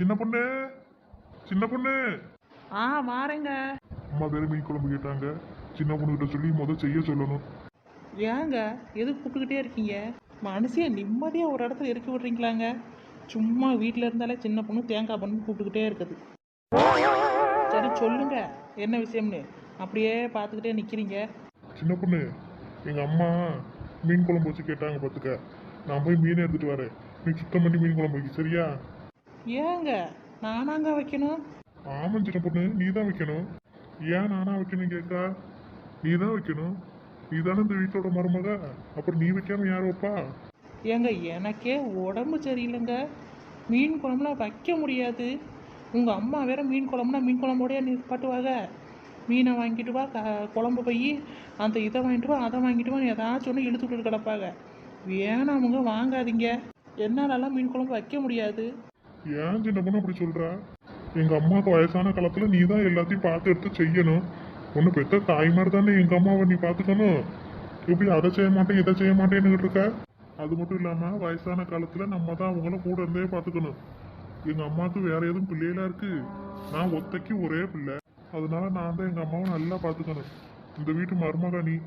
சின்ன பொண்ணு? சின்ன பொண்ணு? ஆ வாரேங்க. அம்மா வேற மீன் குழம்பு கேட்டாங்க. சின்ன பொண்ணுகிட்ட சொல்லி முத செய்ய சொல்லணும். ஏங்க எதுக்கு கூப்பிட்டுக்கிட்டே இருக்கீங்க? மனுஷிய நிம்மதியாக ஒரு இடத்துல இறக்கி விட்றீங்களாங்க. சும்மா வீட்டில் இருந்தாலே சின்ன பொண்ணு தேங்காய் பண்ணு கூப்பிட்டுக்கிட்டே இருக்குது. சரி சொல்லுங்க. என்ன விஷயம்னு? அப்படியே பார்த்துக்கிட்டே நிற்கிறீங்க சின்ன பொண்ணு எங்க அம்மா மீன் குழம்பு வச்சு கேட்டாங்க பார்த்துக்க நான் போய் மீன் எடுத்துட்டு வரேன். நீ சுத்தம் பண்ணி மீன் குழம்பு வைக்க சரியா? ஏங்க நானாங்க வைக்கணும்? ஆமாம் சின்ன பொண்ணு நீ தான் வைக்கணும். ஏன் நானா வைக்கணும் கேட்கா நீ தான் வைக்கணும். நீ தானே இந்த வீட்டோட மருமக. அப்புறம் நீ வைக்காம யார் வைப்பா? ஏங்க எனக்கே உடம்பு சரியில்லைங்க. மீன் குழம்புலாம் வைக்க முடியாது. உங்கள் அம்மா வேற மீன் குழம்புனா மீன் குழம்போடய நிற்பாட்டுவாங்க மீனை வாங்கிட்டு வா க குழம்பு போய் அந்த இதை வாங்கிட்டு வா அதை வாங்கிட்டு வா ஏதாச்சும் ஒன்று இழுத்து விட்டு கிடப்பாங்க வேணாமுங்க வாங்காதீங்க. என்னாலலாம் மீன் குழம்பு வைக்க முடியாது. ஏன் சின்ன பொண்ணு அப்படி சொல்ற? எங்க அம்மாவுக்கு வயசான காலத்துல நீ தான் எல்லாத்தையும் பார்த்து எடுத்து செய்யணும். ஒன்று பெத்த தாய் மாதிரி தானே எங்க அம்மாவை நீ பார்த்துக்கணும். எப்படி அதை செய்ய மாட்டேன் இதை செய்ய மாட்டேன்னு இருக்க? அது மட்டும் இல்லாம வயசான காலத்துல நம்ம தான் அவங்கள கூட இருந்தே பார்த்துக்கணும். எங்க அம்மாவுக்கு வேற எதுவும் பிள்ளைகளா இருக்கு? நான் ஒத்தைக்கு ஒரே பிள்ளை. அதனால நான் தான் எங்க அம்மாவை நல்லா பார்த்துக்கணும். இந்த வீட்டு மருமகா நீ.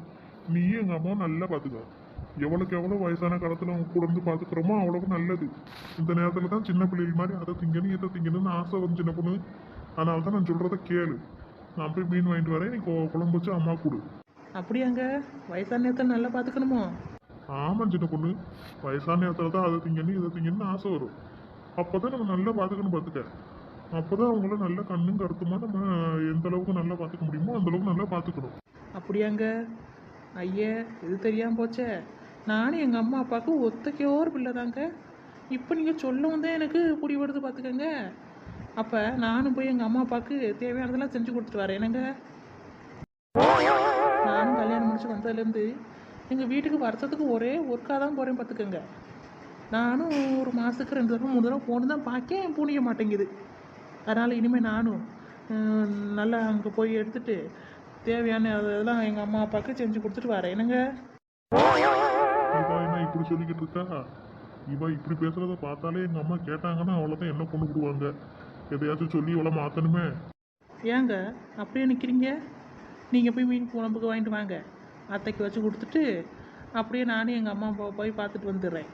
நீயும் எங்க அம்மாவை நல்லா பார்த்துக்க. எவ்வளோக்கு எவ்வளோ வயசான காலத்தில் அவங்க கூட இருந்து பார்த்துக்கிறோமோ அவ்வளோக்கு நல்லது. இந்த நேரத்தில் தான் சின்ன பிள்ளைகள் மாதிரி அதை திங்கணும் இதை திங்கணும்னு ஆசை வந்து சின்ன பொண்ணு. அதனால தான் நான் சொல்கிறத கேளு. நான் போய் மீன் வாங்கிட்டு வரேன் நீ கொ- குழம்பு வச்சு அம்மா கொடு. அப்படியாங்க? வயசான நேரத்தை நல்லா பார்த்துக்கணுமோ ஆமாம் சின்ன பொண்ணு. வயசான நேரத்தில் தான் அதை திங்கணும் இதை திங்கணும்னு ஆசை வரும். அப்போ தான் நம்ம நல்லா பார்த்துக்கணும் பார்த்துக்க அப்போ தான் அவங்கள நல்ல கண்ணும் கருத்துமா நம்ம எந்த அளவுக்கு நல்லா பார்த்துக்க முடியுமோ அந்த அளவுக்கு நல்லா பார்த்துக்கணும் அப்படியாங்க? ஐயே இது தெரியாமல் போச்சே. நானும் எங்கள் அம்மா அப்பாவுக்கு ஒத்தக்கையோர் ஒரு பிள்ளை தாங்க. இப்போ நீங்கள் சொல்லவும் தான் எனக்கு பிடிபடுது வருது பார்த்துக்கங்க அப்போ நானும் போய் எங்கள் அம்மா அப்பாவுக்கு தேவையானதெல்லாம் செஞ்சு கொடுத்துட்டு வரேன். என்னங்க? நானும் கல்யாணம் முடிச்சு வந்ததுலேருந்து எங்கள் வீட்டுக்கு வருஷத்துக்கு ஒரே ஒர்க்காக தான் போகிறேன் பார்த்துக்கங்க நானும் ஒரு மாதத்துக்கு ரெண்டு தடவை மூணு தடவை போன்னு தான் பார்க்கேன் புனிய மாட்டேங்குது. அதனால் இனிமேல் நானும் நல்லா அங்கே போய் எடுத்துட்டு தேவையான அதெல்லாம் எங்கள் அம்மா அப்பாவுக்கு செஞ்சு கொடுத்துட்டு வரேன். என்னங்க? இவா என்ன இப்படி சொல்லிக்கிட்டு இருக்கா? இவா இப்படி பேசுறத பார்த்தாலே எங்க அம்மா கேட்டாங்கன்னா அவ்வளோதான் என்ன கொண்டு விடுவாங்க. எதையாச்சும் சொல்லி இவ்வளோ மாத்தணுமே? ஏங்க அப்படியே நிற்கிறீங்க நீங்கள் போய் மீன் குழம்புக்கு வாங்கிட்டு வாங்க. அத்தைக்கு வச்சு கொடுத்துட்டு அப்படியே நானும் எங்கள் அம்மா அப்பாவை போய் பார்த்துட்டு வந்துடுறேன்.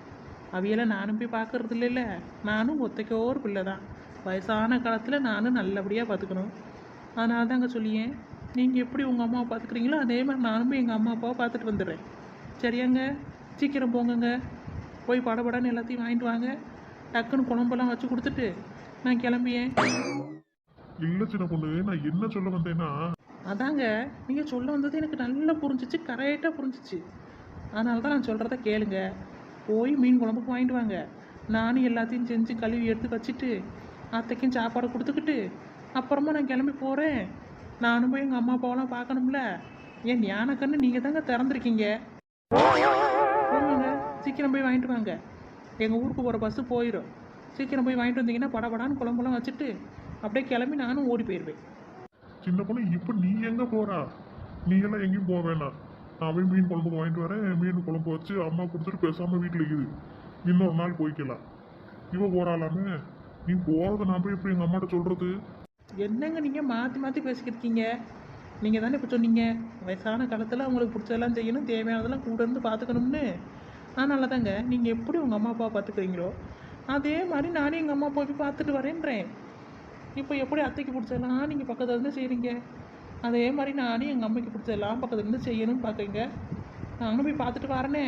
அவையெல்லாம் நானும் போய் பார்க்கறது இல்லைல்ல. நானும் ஒத்தைக்கோ ஒரு பிள்ளை தான் வயசான காலத்தில் நானும் நல்லபடியாக பார்த்துக்கணும். அதனால தாங்க சொல்லியேன் நீங்கள் எப்படி உங்கள் அம்மாவை பார்த்துக்கிறீங்களோ அதே மாதிரி நானும் போய் எங்கள் அம்மா அப்பாவை பார்த்துட்டு வந்துடுறேன். சரியாங்க? சீக்கிரம் போங்கங்க. போய் படபடன்னு எல்லாத்தையும் வாங்கிட்டு வாங்க. டக்குன்னு குழம்பெல்லாம் வச்சு கொடுத்துட்டு நான் கிளம்பியேன். இல்ல சின்ன பொண்ணு நான் என்ன சொல்ல வந்தேன்னா அதாங்க நீங்கள் சொல்ல வந்தது எனக்கு நல்லா புரிஞ்சிச்சு கரெக்டாக புரிஞ்சிச்சு. அதனால தான் நான் சொல்கிறத கேளுங்க. போய் மீன் குழம்புக்கு வாங்கிட்டு வாங்க. நானும் எல்லாத்தையும் செஞ்சு கழுவி எடுத்து வச்சுட்டு அத்தைக்கும் சாப்பாடு கொடுத்துக்கிட்டு அப்புறமா நான் கிளம்பி போகிறேன் நானும் போய் எங்கள் அம்மா அப்பாவெல்லாம் பார்க்கணும்ல? ஏன் ஞானக்கண்ணு நீங்கள் தாங்க திறந்துருக்கீங்க. சீக்கிரம் போய் வாங்கிட்டு வாங்க. எங்கள் ஊருக்கு போகிற பஸ்ஸு போயிடும் சீக்கிரம் போய் வாங்கிட்டு வந்தீங்கன்னா படபடான்னு குழம்புலாம் வச்சுட்டு அப்படியே கிளம்பி நானும் ஓடி போயிடுவேன் சின்ன பொண்ணு இப்போ நீ எங்கே போகிறா நீ எல்லாம் எங்கேயும் போக வேணாம். நான் போய் மீன் குழம்பு வாங்கிட்டு வரேன். மீன் குழம்பு வச்சு அம்மா கொடுத்துட்டு பேசாமல் வீட்டில் இருக்குது இன்னொரு நாள் போய்க்கலாம். இவ போகிறாளாமே நீ போகிறத நான் போய் எப்படி எங்கள் அம்மாட்ட சொல்கிறது என்னங்க நீங்கள் மாற்றி மாற்றி பேசிக்கிருக்கீங்க? நீங்கள் தானே இப்போ சொன்னீங்க வயசான காலத்தில் அவங்களுக்கு பிடிச்சதெல்லாம் செய்யணும் தேவையானதெல்லாம் கூட இருந்து பார்த்துக்கணும்னு அதனால தாங்க நீங்கள் எப்படி உங்கள் அம்மா அப்பா பார்த்துக்குறீங்களோ அதே மாதிரி நானும் எங்கள் அம்மா அப்பாவை போய் பார்த்துட்டு வரேன்றேன். இப்போ எப்படி அத்தைக்கு பிடிச்சதெல்லாம் நீங்கள் பக்கத்தில் இருந்து செய்கிறீங்க அதே மாதிரி நானும் எங்கள் அம்மைக்கு பிடிச்சதெல்லாம் பக்கத்தில் இருந்து செய்யணும்னு பார்க்குறீங்க நானும் போய் பார்த்துட்டு வரேனே.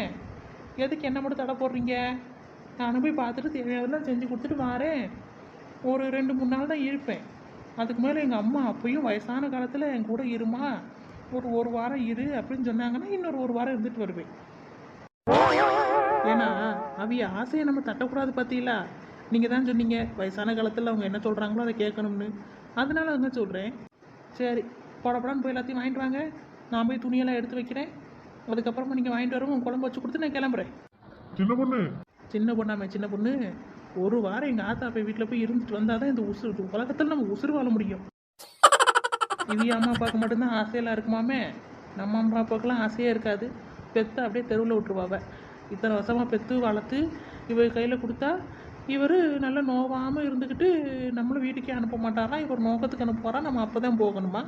எதுக்கு என்ன மட்டும் தடை போடுறீங்க? நானும் போய் பார்த்துட்டு தேவையானதெல்லாம் செஞ்சு கொடுத்துட்டு வரேன். ஒரு ரெண்டு மூணு நாள் தான் இருப்பேன். அதுக்கு மேலே எங்கள் அம்மா அப்பயும் வயசான காலத்தில் என் கூட இருமா? ஒரு ஒரு வாரம் இரு அப்படின்னு சொன்னாங்கன்னா இன்னொரு ஒரு வாரம் இருந்துட்டு வருவேன். ஏன்னா அவிய ஆசையை நம்ம தட்டக்கூடாது பார்த்தீங்களா நீங்கள் தான் சொன்னீங்க வயசான காலத்தில் அவங்க என்ன சொல்கிறாங்களோ அதை கேட்கணும்னு. அதனால தான் சொல்கிறேன் சரி படப்படான்னு போய் எல்லாத்தையும் வாங்கிட்டு வாங்க. நான் போய் துணியெல்லாம் எடுத்து வைக்கிறேன். அதுக்கப்புறமா நீங்கள் வாங்கிட்டு வரவும் குழம்பு வச்சு கொடுத்து நான் கிளம்புறேன். சின்ன பொண்ணு. சின்ன பொண்ணாமே சின்ன பொண்ணு. ஒரு வாரம் எங்கள் ஆத்தா போய் வீட்டில் போய் இருந்துட்டு வந்தால் தான் இந்த உசுறு இந்த உலகத்தில் நம்ம உசுறு வாழ முடியும். இவி அம்மா அப்பாவுக்கு மட்டும்தான் ஆசையெல்லாம் இருக்குமாமே? நம்ம அம்மா அப்பாவுக்குலாம் ஆசையே இருக்காது. பெத்து அப்படியே தெருவில் விட்டுருவாவ. இத்தனை வருஷமாக பெத்து வளர்த்து இவர் கையில் கொடுத்தா இவர் நல்லா நோவாமல் இருந்துக்கிட்டு நம்மளும் வீட்டுக்கே அனுப்ப மாட்டாரா? இவர் நோக்கத்துக்கு அனுப்புவாரா? நம்ம அப்போ தான் போகணுமா?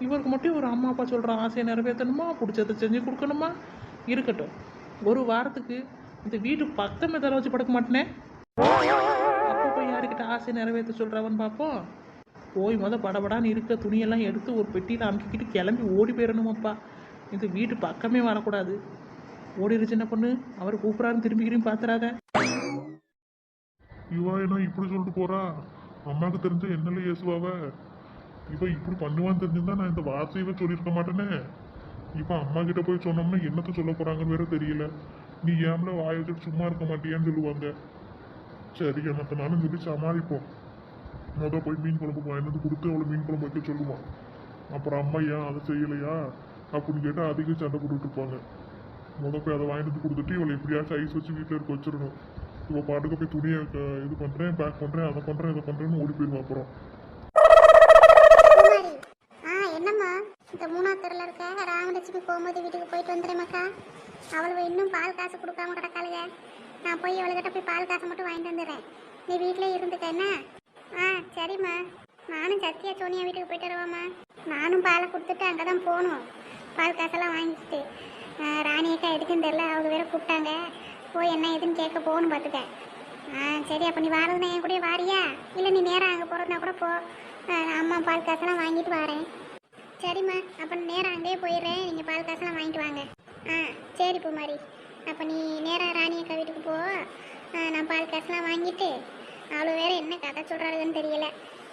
இவருக்கு மட்டும் ஒரு அம்மா அப்பா சொல்கிற ஆசையை நிறைவேற்றணுமா? பிடிச்சதை செஞ்சு கொடுக்கணுமா? இருக்கட்டும். ஒரு வாரத்துக்கு இந்த வீட்டு பக்கமே தலை வச்சு படுக்க மாட்டேனே. அப்போ போய் யாருக்கிட்ட ஆசை நிறைவேற்ற சொல்கிறவன் பார்ப்போம் போய் முத படபடான்னு இருக்க துணியெல்லாம் எடுத்து ஒரு பெட்டியில் அமுக்கிக்கிட்டு கிளம்பி ஓடி போயிடணுமாப்பா. இது வீட்டு பக்கமே வரக்கூடாது. ஓடிடு சின்ன பொண்ணு. அவர் கூப்பிட்றாருன்னு திரும்பி திரும்பி பார்த்துறாத இவா என்ன இப்படி சொல்லிட்டு போறா? அம்மாவுக்கு தெரிஞ்ச என்னல ஏசுவாவ இவ இப்படி பண்ணுவான்னு தெரிஞ்சிருந்தா நான் இந்த வார்த்தையவே சொல்லியிருக்க மாட்டேனே. இப்ப அம்மா கிட்ட போய் சொன்னோம்னா என்னத்த சொல்ல போறாங்கன்னு வேற தெரியல. நீ ஏம்ல வாய சும்மா இருக்க மாட்டியான்னு சொல்லுவாங்க. சரி மற்ற நாளும் சொல்லி சமாளிப்போம் முத போய் மீன் குழம்பு வாங்கிட்டு கொடுத்து அவளை மீன் குழம்பு வைக்க சொல்லுவான் அப்புறம் அம்மா ஏன் அதை செய்யலையா? அப்படின்னு கேட்டால் அதிக சண்டை போட்டுட்டு இருப்பாங்க. முத போய் அதை வாங்கிட்டு வந்து கொடுத்துட்டு இவளை எப்படியாச்சும் ஐஸ் வச்சு வீட்டில் இருக்க வச்சிடணும். இப்போ பாட்டுக்கு போய் துணியை இது பண்ணுறேன் பேக் பண்ணுறேன் அதை பண்ணுறேன் இதை பண்ணுறேன்னு ஓடி போயிடுவோம் அப்புறம். ஆ என்னம்மா? இந்த மூணாவது தெருல இருக்க ராமலட்சுமி போகும்போது வீட்டுக்கு போயிட்டு வந்துடுறேம்மாக்கா அவளுக்கு இன்னும் பால் காசு கொடுக்காம கிடக்காளுங்க நான் போய் அவளுக்கிட்ட போய் பால் காசை மட்டும் வாங்கிட்டு வந்துடுறேன். நீ வீட்டிலே இருந்துக்கன்ன ஆ சரிம்மா. நானும் சத்யா சோனியா வீட்டுக்கு போயிட்டு வருவாம்மா. நானும் பாலை கொடுத்துட்டு அங்கே தான் போகணும். பால் காசெல்லாம் வாங்கிட்டு ராணியக்கா ராணி அக்கா எதுக்குன்னு தெரில அவங்க வேற கூப்பிட்டாங்க. போய் என்ன ஏதுன்னு கேட்க போகணும் பார்த்துக்க ஆ சரி அப்போ நீ வாரதுனா என் கூட வாரியா? இல்லை நீ நேராக அங்கே போகிறதுனா கூட போ. ஆ, அம்மா பால் காசெல்லாம் வாங்கிட்டு வரேன். சரிம்மா அப்போ நேராக அங்கேயே போயிடுறேன். நீங்கள் பால் காசெல்லாம் வாங்கிட்டு வாங்க. ஆ சரி பூமாரி. அப்போ நீ நேராக ராணி அக்கா வீட்டுக்கு போ. நான் பால் காசுலாம் வாங்கிட்டு அவ்வளோ வேறு என்ன கதை சொல்கிறாளுன்னு தெரியல.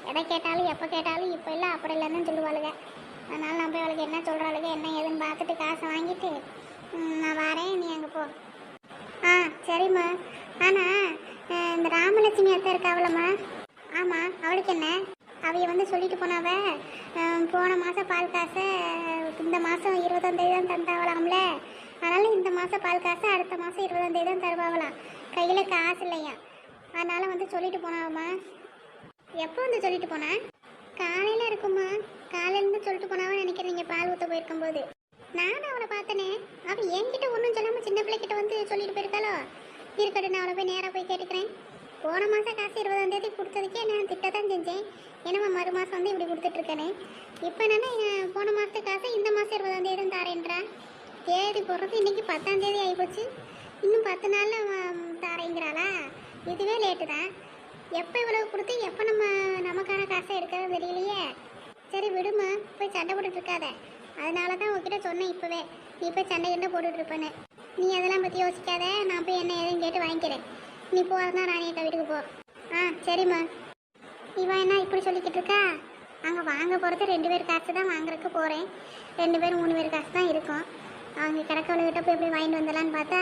எதை கேட்டாலும் எப்போ கேட்டாலும் இப்போ இல்லை அப்படி இல்லைன்னு சொல்லுவாளுங்க அதனால் நான் போய் அவளுக்கு என்ன சொல்கிறாளுங்க என்ன ஏதுன்னு பார்த்துட்டு காசை வாங்கிட்டு நான் வரேன் நீ அங்கே போ. ஆ சரிம்மா. ஆனால் இந்த ராமலட்சுமி அத்தை இருக்காவலம்மா ஆமாம் அவளுக்கு என்ன? அவைய வந்து சொல்லிட்டு போனாவ? போன மாதம் பால் காசை இந்த மாதம் இருபத்தொந்தேதி தான் தந்தாவலாம்ல அதனால் இந்த மாதம் பால் காசு அடுத்த மாதம் இருபதாம் தேதி தான் தருவாங்களாம். கையில் காசு இல்லையா? அதனால் வந்து சொல்லிட்டு போனாவம்மா எப்போ வந்து சொல்லிட்டு போனேன் காலையில் இருக்குமா காலையிலேருந்து சொல்லிட்டு போனாவன்னு நினைக்கிறீங்க பால் ஊற்ற போயிருக்கும்போது? நானும் அவளை பார்த்தனே. அவள் என்கிட்ட ஒன்றும் சொல்லாமல் சின்ன பிள்ளைகிட்ட வந்து சொல்லிட்டு போயிருக்காளோ? இருக்கட்டும் நான் அவளை போய் நேராக போய் கேட்டுக்கிறேன். போன மாதம் காசு இருபதாம் தேதி கொடுத்ததுக்கே நான் திட்டத்தான் செஞ்சேன். ஏன்னா மறு மாதம் வந்து இப்படி கொடுத்துட்ருக்கேனே இப்போ என்னென்னா போன மாதத்து காசு இந்த மாதம் இருபதாம் தேதி தான் தாரேன்றா? தேதி போடுறது இன்னைக்கு பத்தாம் தேதி ஆகிப்போச்சு இன்னும் பத்து நாளில் தரேங்கிறாளா? இதுவே லேட்டு தான். எப்போ இவ்வளவு கொடுத்து எப்போ நம்ம நமக்கான காசை எடுக்கிறது தெரியலையே. சரி விடுமா. போய் சண்டை போட்டுட்டு இருக்காத. அதனால தான் உங்ககிட்ட சொன்னேன் இப்போவே. நீ போய் சண்டை என்ன போட்டுட்டு இருப்பேன்னு. நீ அதெல்லாம் பற்றி யோசிக்காத. நான் போய் என்ன ஏதுன்னு கேட்டு வாங்கிக்கிறேன். நீ போகிறதா ராணி அக்கா வீட்டுக்கு போ. ஆ சரிம்மா. இவன் என்ன இப்படி சொல்லிக்கிட்டு இருக்கா? அங்கே வாங்க போகிறது ரெண்டு பேர் காசு தான் வாங்குறதுக்கு போகிறேன் ரெண்டு பேர் மூணு பேர் காசு தான் இருக்கும். அவங்க கிடக்கவளுக்கிட்ட போய் எப்படி வாங்கிட்டு வந்துடலான்னு பார்த்தா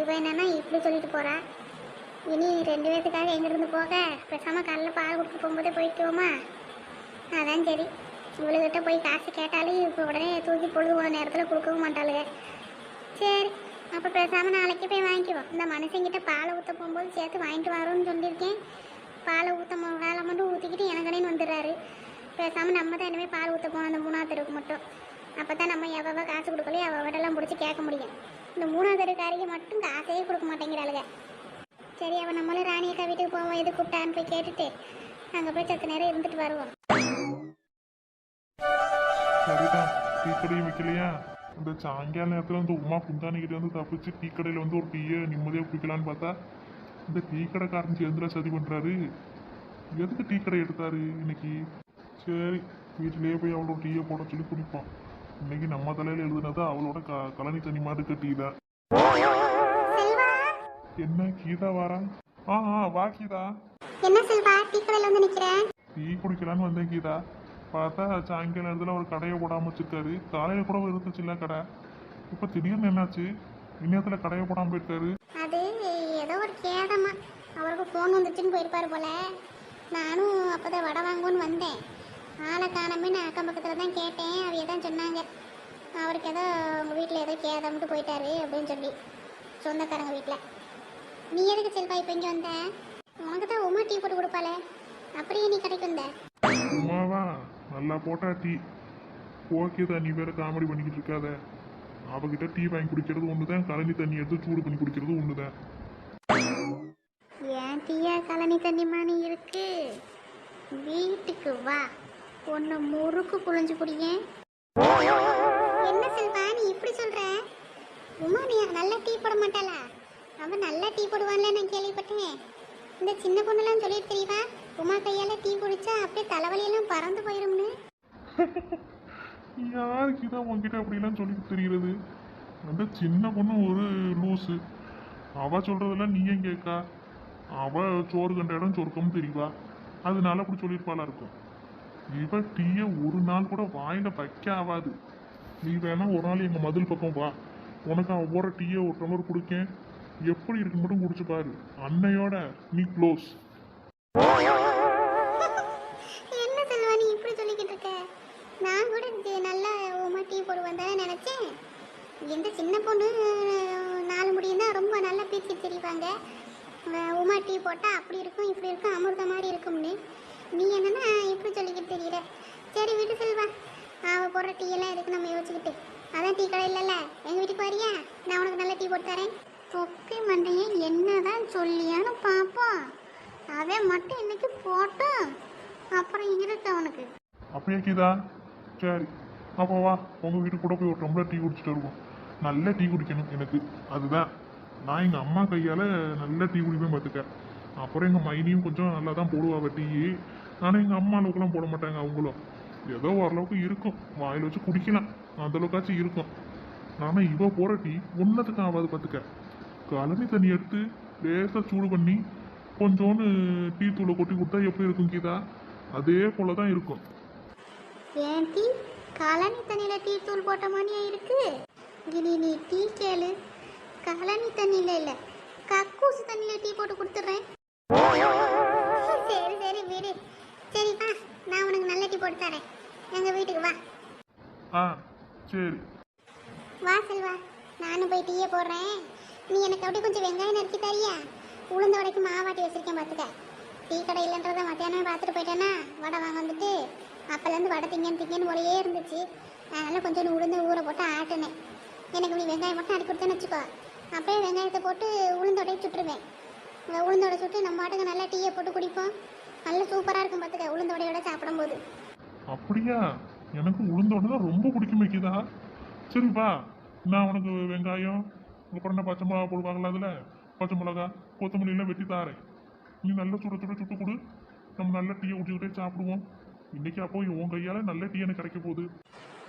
இவன் என்னன்னா இப்படி சொல்லிட்டு போகிறான் இனி ரெண்டு பேர்த்துக்காக எங்கேருந்து போக? பேசாமல் காலைல பால் கொடுத்து போகும்போதே போய்க்குவோமா அதான் சரி. இவளுக்கிட்ட போய் காசு கேட்டாலும் இப்போ உடனே தூக்கி பொழுது போன நேரத்தில் கொடுக்கவும் மாட்டாளுங்க சரி அப்போ பேசாமல் நாளைக்கு போய் வாங்கிக்குவோம். இந்த மனுஷங்கிட்ட பாலை ஊற்ற போகும்போது சேர்த்து வாங்கிட்டு வரோன்னு சொல்லியிருக்கேன். பாலை ஊற்ற வேலை மட்டும் ஊற்றிக்கிட்டு எனக்கனேன்னு வந்துடுறாரு. பேசாமல் நம்ம தான் இனிமேல் பால் ஊற்ற போகணும் அந்த மூணாவது தெருவுக்கு மட்டும். அப்போ தான் நம்ம எவ்வளோ காசு கொடுக்கலையோ அவட்டெல்லாம் பிடிச்சி கேட்க முடியும். இந்த மூணாவது இருக்காரிக்கு மட்டும் காசையே கொடுக்க மாட்டேங்கிறாளுங்க சரி அவன் நம்மளும் ராணி அக்கா வீட்டுக்கு போவோம் எது கூப்பிட்டான்னு போய் கேட்டுட்டு அங்கே போய் சத்து நேரம் இருந்துட்டு வருவோம். சரிதான் டீ கடையும் வைக்கலையா? இந்த சாயங்கால நேரத்தில் வந்து உமா குந்தானிக்கிட்ட வந்து தப்பிச்சு டீ கடையில் வந்து ஒரு டீயை நிம்மதியாக குடிக்கலான்னு பார்த்தா இந்த டீ கடைக்காரன் சேர்ந்துல சதி பண்ணுறாரு எதுக்கு டீ கடை எடுத்தாரு இன்னைக்கு? சரி வீட்டிலேயே போய் அவ்வளோ டீயை போட சொல்லி குடிப்பான். இன்னைக்கு நம்ம தலையில எழுதுனது அவளோட க கழனி தண்ணி மாதிரி இருக்க தான் என்ன கீதா வாரா? ஆ ஆ வா கீதா. என்ன செல்வா டீ கடையில் வந்து டீ குடிக்கலான்னு வந்தேன் கீதா. பார்த்தா சாயங்கால நேரத்தில் ஒரு கடையை போடாமல் வச்சிருக்காரு. காலையில் கூட இருந்துச்சுல்ல கடை. இப்போ திடீர்னு என்னாச்சு? இந்நேரத்தில் கடையை போடாமல் போயிருக்காரு. அது ஏதோ ஒரு கேடமா அவருக்கு ஃபோன் வந்துச்சுன்னு போயிருப்பாரு போல. நானும் அப்போதான் வடை வாங்குவோன்னு வந்தேன். ஆளை காணமே நான் அக்கம் பக்கத்தில் தான் கேட்டேன். அவைய தான் சொன்னாங்க. அவருக்கு ஏதோ உங்கள் வீட்டில் ஏதோ கேதம்ட்டு போயிட்டாரு அப்படின்னு சொல்லி. சொந்தக்காரங்க வீட்டில் நீ எதுக்கு செல்வா இப்போ இங்கே வந்த? உனக்கு தான் உமா டீ போட்டு கொடுப்பாளே. அப்படியே நீ கடைக்கு வந்த? உமாவா நல்லா போட்டா டீ. ஓகேதா நீ வேற காமெடி பண்ணிக்கிட்டு இருக்காத. அவகிட்ட டீ வாங்கி குடிக்கிறது ஒன்று தான் கழனி தண்ணி எடுத்து சூடு பண்ணி குடிக்கிறது ஒன்று தான் ஏன் பாத்தியா கழனி தண்ணிமானி இருக்கு? வீட்டுக்கு வா. ஒன்று முறுக்கு புழிஞ்சு குடியேன் என்ன செல்வா நீ இப்படி சொல்ற? உமா நீ நல்லா டீ போட மாட்டாளா? அவன் நல்லா டீ போடுவான்ல நான் கேள்விப்பட்டேன். இந்த சின்ன பொண்ணுலாம் சொல்லிட்டு தெரியவா உமா கையால டீ குடிச்சா அப்படியே தலைவலியெல்லாம் பறந்து போயிரும்னு. யாருக்கு தான் அப்படிலாம் சொல்லி தெரிகிறது அந்த சின்ன பொண்ணு ஒரு லூஸு அவ சொல்றதெல்லாம் நீ ஏன் கேட்கா? அவ சோறு கண்ட இடம் சொர்க்கம் தெரியவா? அதனால அப்படி சொல்லியிருப்பாளா இருக்கும். இவ டீய ஒரு நாள் கூட வாயில வைக்க ஆகாது நீ வேணா ஒரு நாள் எங்க மதில் பக்கம் வா. உனக்கு அவ போற டீயை ஒரு டம்ளர் குடிக்கேன். எப்படி இருக்கு மட்டும் குடிச்சு பாரு. அன்னையோட நீ க்ளோஸ். என்ன செல்வா நீ இப்படி சொல்லிக்கிட்டு இருக்க? நான் கூட நல்லா உமா டீ போடுவேன் தானே நினைச்சேன். எந்த சின்ன பொண்ணு நாலு முடியும் தான் ரொம்ப நல்லா பேசி தெரிவாங்க. அஹ், உமா டீ போட்டால் அப்படி இருக்கும் இப்படி இருக்கும் அமிர்த மாதிரி இருக்கும்னு. நீ என்னன்னா இப்படி சொல்லிக்கிட்டு தெரியல சரி வீட்டு செல்வா. அவள் போடுற டீ எல்லாம் எதுக்கு நம்ம யோசிச்சுக்கிட்டு? அதான் டீ கடை இல்லைல்ல. எங்கள் வீட்டுக்கு வரியா? நான் உனக்கு நல்ல டீ போட்டு தரேன். தொப்பி மண்டையை என்னதான் சொல்லியான்னு பார்ப்போம் அவன் மட்டும் இன்னைக்கு போட்டோம் அப்புறம் இருக்கு அவனுக்கு அப்படியே கீதா? சரி அப்போ வா உங்கள் வீட்டு கூட போய் ஒரு டம்ளர் டீ குடிச்சிட்டு வருவோம். நல்ல டீ குடிக்கணும் எனக்கு. அதுதான். நான் எங்கள் அம்மா கையால் நல்ல டீ குடிப்பேன் பார்த்துக்க அப்புறம் எங்கள் மைனியும் கொஞ்சம் நல்லா தான் போடுவா டீ. ஆனால் எங்கள் அம்மா அளவுக்குலாம் போட மாட்டாங்க அவங்களும் ஏதோ ஓரளவுக்கு இருக்கும். வாயில் வச்சு குடிக்கலாம். அந்தளவுக்காச்சும் இருக்கும். ஆனால் இவ போகிற டீ ஒன்றத்துக்கு ஆகாது பார்த்துக்க கலனி தண்ணி எடுத்து லேசாக சூடு பண்ணி கொஞ்சோண்டு டீ தூளை கொட்டி கொடுத்தா எப்படி இருக்கும் கீதா? அதே போல தான் இருக்கும். ஏன் டீ? கழனி தண்ணியில் டீ தூள் போட்ட மாதிரியா இருக்கு? இனி நீ டீ கேளு. கலனி தண்ணியில் இல்லை. கக்கூசு தண்ணியில் டீ போட்டு கொடுத்துட்றேன். சரி சரி விடு. சரி வா. நான் உனக்கு நல்ல டீ போட்டு தரேன். எங்கள் வீட்டுக்கு வா. ஆ சரி. வா செல்வா. நானும் போய் டீயை போடுறேன். நீ எனக்கு அப்படியே கொஞ்சம் வெங்காயம் நறுக்கி தரியா? உளுந்த வடைக்கு மாவாட்டி வச்சிருக்கேன் பார்த்துக்க டீ கடை இல்லைன்றத மத்தியானமே பார்த்துட்டு போயிட்டேன்னா வடை வாங்க வந்துட்டு அப்போலேருந்து வடை திங்கன்னு திங்கன்னு ஒரே இருந்துச்சு. அதனால் கொஞ்சம் உளுந்து ஊற போட்டு ஆட்டினேன். எனக்கு நீ வெங்காயம் மட்டும் அடி கொடுத்தேன்னு வச்சுக்கோ. அப்படியே வெங்காயத்தை போட்டு உளுந்தோடையை சுட்டுருவேன். இந்த உளுந்தோடை சுட்டு நம்ம பாட்டுக்கு நல்லா டீயை போட்டு குடிப்போம். நல்ல சூப்பராக இருக்கும் பார்த்துக்க உளுந்தோடையோட சாப்பிடும்போது. அப்படியா? எனக்கு உளுந்தோட தான் ரொம்ப பிடிக்கும் வைக்குதா சரி வா நான் உனக்கு வெங்காயம் என்ன பச்சை மிளகா போடுவாங்களா அதில்? பச்சை மிளகா கொத்தமல்லி எல்லாம் வெட்டி தாரேன். நீ நல்ல சுட சுட சுட்டு கொடு. நம்ம நல்ல டீயை குடிச்சுக்கிட்டே சாப்பிடுவோம். இன்னைக்கு அப்போ உன் கையால நல்ல டீ எனக்கு கிடைக்க போகுது.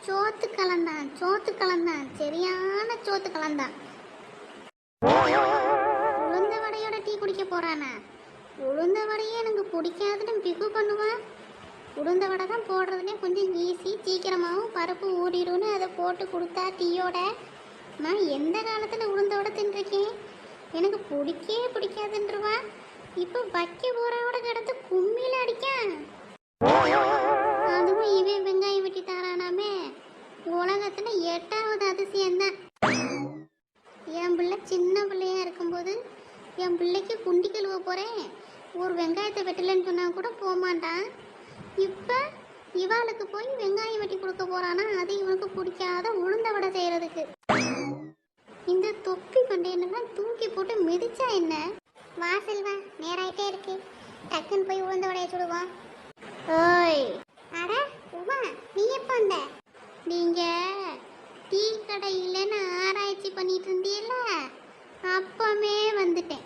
சோத்து கலந்தான் சோத்து கலந்தான் சரியான சோத்து கலந்தான் டீ போறானா? உளுந்த வடையே எனக்கு பிடிக்காதுன்னு பிகு பண்ணுவான் உளுந்த வடை தான் போடுறதுனே கொஞ்சம் ஈஸி சீக்கிரமாகவும் பருப்பு ஊறிடும்னு அதை போட்டு கொடுத்தா டீயோட. நான் எந்த காலத்தில் உளுந்த வடை தின்றுருக்கேன்? எனக்கு பிடிக்கவே பிடிக்காதுன்றவா. இப்போ வைக்க போறாவோட கிடந்து கும்மியில் அடிக்கான். அதுவும் இவன் வெங்காயம் வெட்டி தாரானாமே. உலகத்தில் எட்டாவது அதிசயம்தான். என் பிள்ளை சின்ன பிள்ளையா இருக்கும்போது என் பிள்ளைக்கு குண்டி கழுவ போகிறேன் ஒரு வெங்காயத்தை வெட்டலைன்னு சொன்னால் கூட போகமாட்டான் இப்போ இவாளுக்கு போய் வெங்காயம் வெட்டி கொடுக்க போகிறான்னா அது இவனுக்கு பிடிக்காத உளுந்த வடை செய்கிறதுக்கு இந்த தொப்பி கண்டையெல்லாம் தூக்கி போட்டு மிதிச்சா என்ன? வா செல்வா நேராயிட்டே இருக்கு. டக்குன்னு போய் உளுந்த வடையை சுடுவோம். ஓய். அட உமா நீ எப்போ வந்த? நீங்கள் டீ கடையிலன்னு ஆராய்ச்சி பண்ணிட்டு இருந்தீல்ல? அப்பமே வந்துட்டேன்.